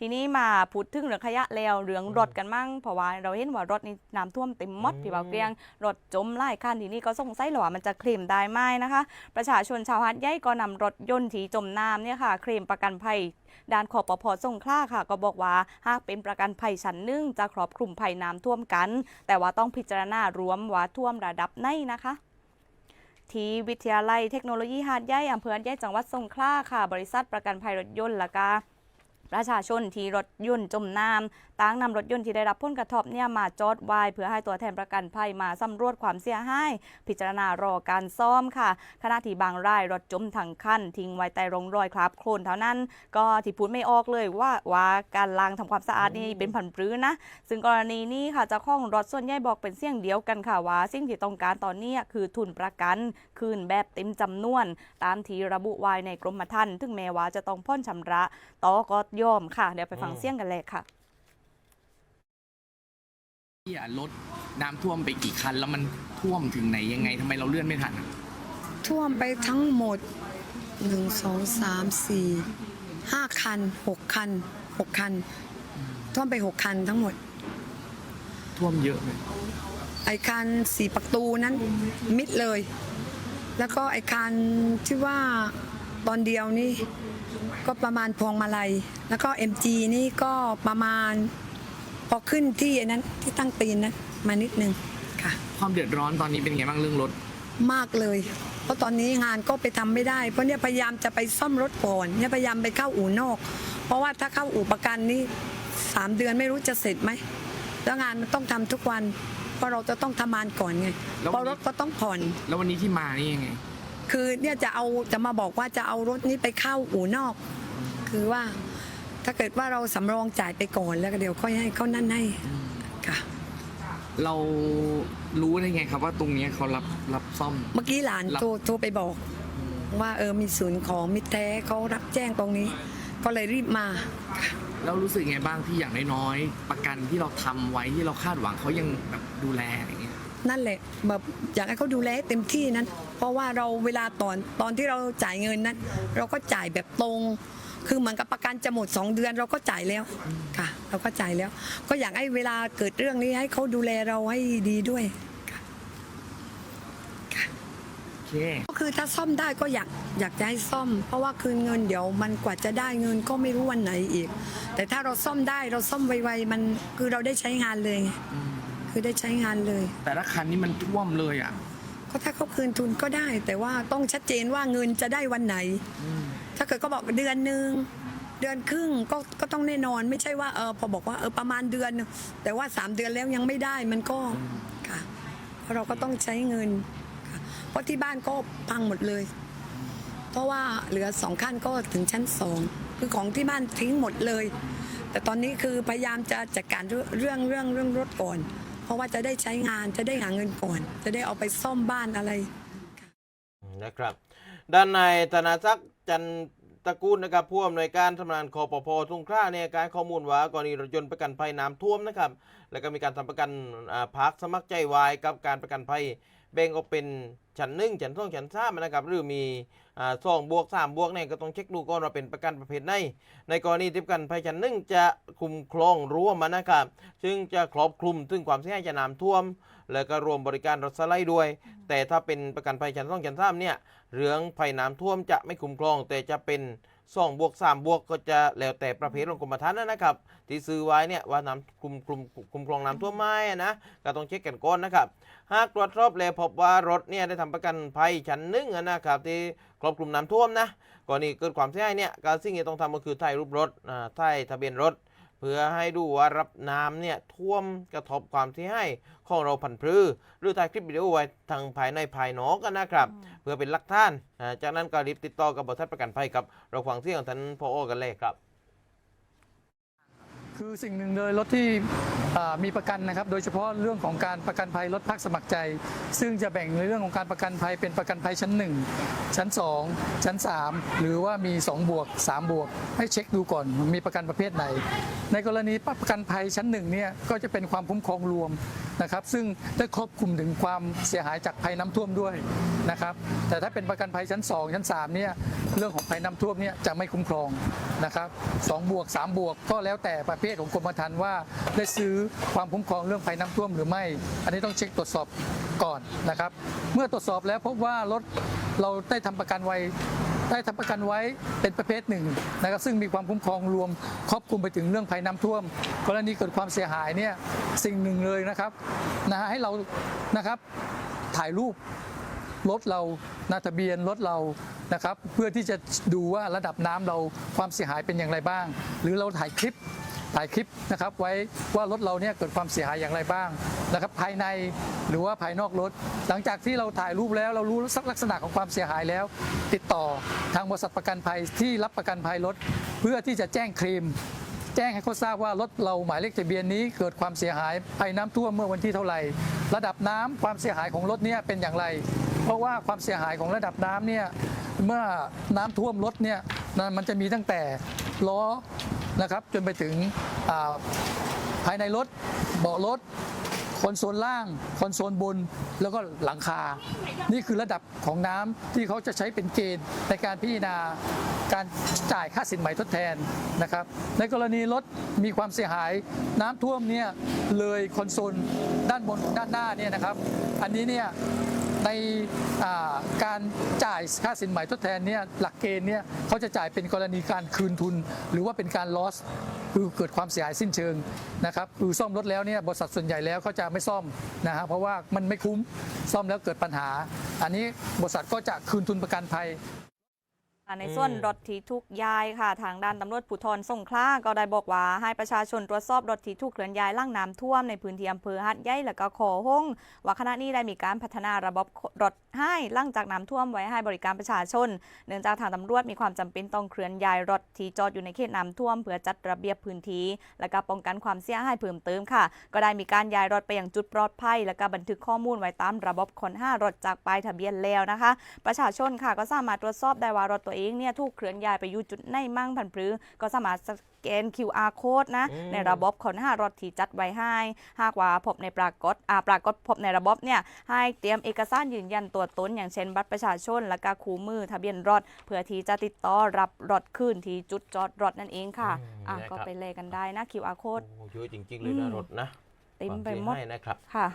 ทีนี้มาพูดถึงเรื่องขยะแล้วเรื่องรถกันมั่งเพราะว่าเราเห็นว่ารถนี่น้ำท่วมเต็มหมดอืมพี่บ่าวเกรียงรถจมหลายคันทีนี้ก็สงสัยหรอว่ามันจะเคลมได้ไหมนะคะ ประชาชนชาวฮัดใหญ่ก็นำรถยนต์ที่จมน้ำเนี่ยค่ะเคลมประกันภัยด้านขอปพสงขลาค่ะ ก็บอกว่าหากเป็นประกันภัยชั้นหนึ่งจะครอบคลุมภัยน้ำท่วมกัน แต่ว่าต้องพิจารณารวมว่าท่วมระดับไหนนะคะที่วิทยาลัยเทคโนโลยีหาดใหญ่อำเภอหาดใหญ่จังหวัดสงขลาค่ะ บริษัทประกันภัยรถยนต์และกา ประชาชนที่รถยนต์จมน้ำต่างนำรถยนต์ที่ได้รับผลกระทบเนี่ยมาจอดไว้เพื่อให้ตัวแทนประกันภัยมาสำรวจความเสียหายพิจารณารอการซ่อมค่ะขณะที่บางรายรถจมทั้งคันทิ้งไว้แต่ร่องรอยคราบโคลนเท่านั้น ก็ที่พูดไม่ออกเลยว่าว่าการล้างทำความสะอาดนี่เป็นผันปรื้นะ ซึ่งกรณีนี้ค่ะจ้าของรถส่วนใหญ่บอกเป็นเสียงเดียวกันค่ะว่าสิ่งที่ต้องการตอนนี้คือทุนประกันคืนแบบเต็มจำนวน ตามที่ระบุไว้ในกรมธรรม์ถึงแม้ว่าจะต้องพ่นชำระต่อก็ยอมค่ะ เดี๋ยวไปฟังเสียงกันเลยค่ะ ที่อะรถน้ำท่วมไปกี่คัน แล้วมันท่วมถึงไหนยังไงทำไมเราเลื่อนไม่ทันอะท่วมไปทั้งหมดหนึ่งสองสามสี่ห้าคันหกคันหกคัน ท่วมไปหกคันทั้งหมด ท่วมเยอะไหมไอคันสี่ประตูนั้นมิดเลย แล้วก็ไอคันที่ว่า ตอนเดียวนี่ก็ประมาณพวงมาลัย แล้วก็ MG นี่ก็ประมาณ พอขึ้นที่ไอ้นั้นที่ตั้งตีนนั้นมานิดนึงค่ะ ความเดือดร้อนตอนนี้เป็นไงบ้างเรื่องรถ มากเลย เพราะตอนนี้งานก็ไปทำไม่ได้ เพราะเนี่ยพยายามจะไปซ่อมรถก่อนเนี่ยพยายามไปเข้าอู่นอก เพราะว่าถ้าเข้าอู่ประกันนี่สามเดือนไม่รู้จะเสร็จไหมแล้วงานมันต้องทำทุกวันเพราะเราจะต้องทำงานก่อนไงแล้วเพวันราะนี้รถก็ต้องผ่อน แล้ววันนี้ที่มานี่ยังไง คือเนี่ยจะเอาจะมาบอกว่าจะเอารถนี้ไปเข้าอู่นอก คือว่าถ้าเกิดว่าเราสำรองจ่ายไปก่อนแล้วก็เดี๋ยวค่อยให้เขานั่นให้ค่ะ เรารู้ได้ไงครับว่าตรงเนี้ยเขารับรับซ่อม เมื่อกี้หลานรับ โทรโทรไปบอก ว่าเออมีศูนย์ของมิตรแท้เขารับแจ้งตรงนี้ ก็เลยรีบมา แล้วรู้สึกไงบ้างที่อย่างน้อยๆประกันที่เราทำไว้ที่เราคาดหวังเขายังแบบดูแลอย่างเงี้ย นั่นแหละแบบอยากให้เขาดูแลให้เต็มที่นั้น เพราะว่าเราเวลาตอนตอนที่เราจ่ายเงินนั้น เราก็จ่ายแบบตรง คือเหมือนกับประกันจะหมด 2 เดือนเราก็จ่ายแล้วค่ะ เราก็จ่ายแล้ว ก็อยากให้เวลาเกิดเรื่องนี้ให้เขาดูแลเราให้ดีด้วยโอเคก็คือถ้าซ่อมได้ก็อยากอยากจะให้ซ่อม เพราะว่าคืนเงินเดี๋ยวมันกว่าจะได้เงินก็ไม่รู้วันไหนอีก แต่ถ้าเราซ่อมได้เราซ่อมไวๆมันคือเราได้ใช้งานเลยไง คือได้ใช้งานเลย แต่ละคันนี่มันท่วมเลยอะก็ถ้าเขาคืนทุนก็ได้ แต่ว่าต้องชัดเจนว่าเงินจะได้วันไหน ถ้าเกิดเขาบอกเดือนหนึ่งเดือนครึ่งก็ก็ต้องแน่นอนไม่ใช่ว่าเออพอบอกว่าเออประมาณเดือนหนึ่งแต่ว่าสามเดือนแล้วยังไม่ได้มันก็ค่ะเพราะเราก็ต้องใช้เงินค่ะเพราะที่บ้านก็พังหมดเลย เพราะว่าเหลือสองขั้นก็ถึงชั้นสองคือของที่บ้านทิ้งหมดเลย แต่ตอนนี้คือพยายามจะจัดการเรื่องเรื่องเรื่องเรื่องรถก่อน เพราะว่าจะได้ใช้งานจะได้หาเงินก่อน จะได้เอาไปซ่อมบ้านอะไร นะครับ ด้านในายธนาศักดิ์จันตระกูลนะครับผู้อำนวยการสำนักงานคอปพสงคร่าเนี่ยการข้อมูลว่ากรณีรถยนต์ประกันภัยน้ำท่วมนะครับแล้วก็มีการทำประกันพักสมัครใจวายกับการประกันภัยแบ่งออกเป็นชั้นหนึ่งชั้นสองชั้นสามนะครับหรือมีสองบวกสามบวกเนี่ยก็ต้องเช็คดูก่อนว่าเป็นประกันประเภทไหนในกรณีที่ประกันภัยชั้นหนึ่งจะคุ้มครองรวมนะครับซึ่งจะครอบคลุมถึงความเสียหายจากน้ำท่วม แล้วก็รวมบริการรถสไลด์ด้วย แต่ถ้าเป็นประกันภัยชั้นสองชั้นสามเนี่ยเรื่องภัยน้ำท่วมจะไม่คุ้มครองแต่จะเป็น สองบวกสามบวกก็จะแล้วแต่ประเภทของกรมธรรม์นะครับ ที่ซื้อไว้เนี่ยว่าน้ำคุมคุมคุมคลองน้ำท่วมไหมอะนะก็ต้องเช็คกันก่อนนะครับ หากตรวจสอบแล้วพบว่ารถเนี่ยได้ทำประกันภัยชั้นหนึ่งนะครับที่ครอบคลุมน้ำท่วมนะกรณีเกิดความเสียหายเนี่ยการสิ่งที่ต้องทำก็คือถ่ายรูปรถอ่าถ่ายทะเบียนรถ พื่อให้ดูว่ารับน้ำเนี่ยท่วมกระทบความเสียหายของเราผันพรือหรือถ่ายคลิปวิดีโอไว้ทางภายในภายนอกกันนะครับ เพื่อเป็นหลักฐานอ่าจากนั้นก็รีบติดต่อกับบริษัทประกันภัยครับเราฟังเสียงของท่านพอกันเลยครับ คือสิ่งหนึ่งเลยรถที่มีประกันนะครับ โดยเฉพาะเรื่องของการประกันภัยรถพักสมัครใจ ซึ่งจะแบ่งในเรื่องของการประกันภัยเป็นประกันภัยชั้น 1 ชั้น 2 ชั้น 3 หรือว่ามี 2 บวก 3 บวก ให้เช็คดูก่อนมีประกันประเภทไหน ในกรณีประกันภัยชั้น1เนี่ยก็จะเป็นความคุ้มครองรวมนะครับ ซึ่งได้ครอบคลุมถึงความเสียหายจากภัยน้ำท่วมด้วยนะครับแต่ถ้าเป็นประกันภัยชั้น 2 ชั้น3เนี่ย เรื่องของภัยน้ำท่วมเนี่ยจะไม่คุ้มครองนะครับสองบวกสามบวกก็แล้วแต่ประเภทของกรมธรรม์ว่าได้ซื้อความคุ้มครองเรื่องภัยน้ำท่วมหรือไม่ อันนี้ต้องเช็คตรวจสอบก่อนนะครับ เมื่อตรวจสอบแล้วพบว่ารถเราได้ทำประกันไว้ได้ทำประกันไว้เป็นประเภทหนึ่งนะครับซึ่งมีความคุ้มครองรวมครอบคลุมไปถึงเรื่องภัยน้ำท่วม กรณีเกิดความเสียหายเนี่ยสิ่งหนึ่งเลยนะครับนะฮะให้เรานะครับถ่ายรูป รถเราหนาทะเบียนรถเรานะครับเพื่อที่จะดูว่าระดับน้ำเราความเสียหายเป็นอย่างไรบ้าง หรือเราถ่ายคลิปถ่ายคลิปนะครับไว้ว่ารถเราเนี่ยเกิดความเสียหายอย่างไรบ้างนะครับภายในหรือว่าภายนอกรถ หลังจากที่เราถ่ายรูปแล้วเรารู้ลักษณะของความเสียหายแล้ว ติดต่อทางบริษัทประกันภัยที่รับประกันภัยรถ เพื่อที่จะแจ้งเคลมแจ้งให้เขาทราบว่ารถเราหมายเลขทะเบียนนี้เกิดความเสียหายภัยน้ำท่วมเมื่อวันที่เท่าไหร่ ระดับน้ำความเสียหายของรถเนี่ยเป็นอย่างไร เพราะว่าความเสียหายของระดับน้ำเนี่ยเมื่อน้ำท่วมรถเนี่ยนะมันจะมีตั้งแต่ล้อนะครับจนไปถึงาภายในรถเบาะรถคอนโซลล่างคอนโซลบนแล้วก็หลังคา นี่คือระดับของน้ำที่เขาจะใช้เป็นเกณฑ์ในการพิจารณาการจ่ายค่าสินไหม่ทดแทนนะครับ ในกรณีรถมีความเสียหายน้ำท่วมเนี่ยเลยคอนโซลด้านบนด้านหน้าเนี่ยนะครับ อันนี้เนี่ย ในการจ่ายค่าสินใหม่ทดแทนเนี่ยหลักเกณฑ์เนี่ยเขาจะจ่ายเป็นกรณีการคืนทุน หรือว่าเป็นการ loss คือเกิดความเสียหายสิ้นเชิงนะครับคือซ่อมรถแล้วเนี่ยบริษัทส่วนใหญ่แล้วเขาจะไม่ซ่อมนะฮะเพราะว่ามันไม่คุ้มซ่อมแล้วเกิดปัญหา อันนี้บริษัทก็จะคืนทุนประกันภัย ในส่วนอืมรถที่ถูกย้ายค่ะ ทางด้านตำรวจภูธรสงขลาก็ได้บอกว่าให้ประชาชนตรวจสอบรถที่ถูกเคลื่อนย้ายล่างน้ำท่วมในพื้นที่อำเภอหัดใหญ่และก็คอห้งว่าขณะนี้ได้มีการพัฒนาระบบรถให้หล่างจากน้ำท่วมไว้ให้บริการประชาชน เนื่องจากทางตำรวจมีความจำเป็นต้องเคลื่อนย้ายรถที่จอดอยู่ในเขตน้ำท่วม เพื่อจัดระเบียบพื้นที่และก็ป้องกันความเสียหายเพิ่มเติมค่ะ ก็ได้มีการย้ายรถไปยังจุดปลอดภัย และก็บันทึกข้อมูลไว้ตามระบบคนห้ารถจากป้ายทะเบียนแล้วนะคะ ประชาชนค่ะก็สามารถตรวจสอบได้ว่ารถตัวเองเนี่ยถูกเคลื่อนย้ายไปอยู่จุดไหนมั่งพันปรือ ก็สามารถสแกน QR code นะอืมในระบบคนห้ารถที่จัดไว้ให้ หากว่าพบในปรากฏอ่าปรากฏพบในระบบเนี่ยให้เตรียมเอกสารยืนยันตัวตนอย่างเช่นบัตรประชาชน และก็คู่มือทะเบียนรถ เพื่อที่จะติดต่อรับรถคืนที่จุดจอดรถนั่นเองค่ะอะก็ไปเลยกันได้นะ QR โอ้ code โหเยอะจริง ๆ เลยนะอืมรถนะเต็มความไปเสียหมดหายนะครับค่ะ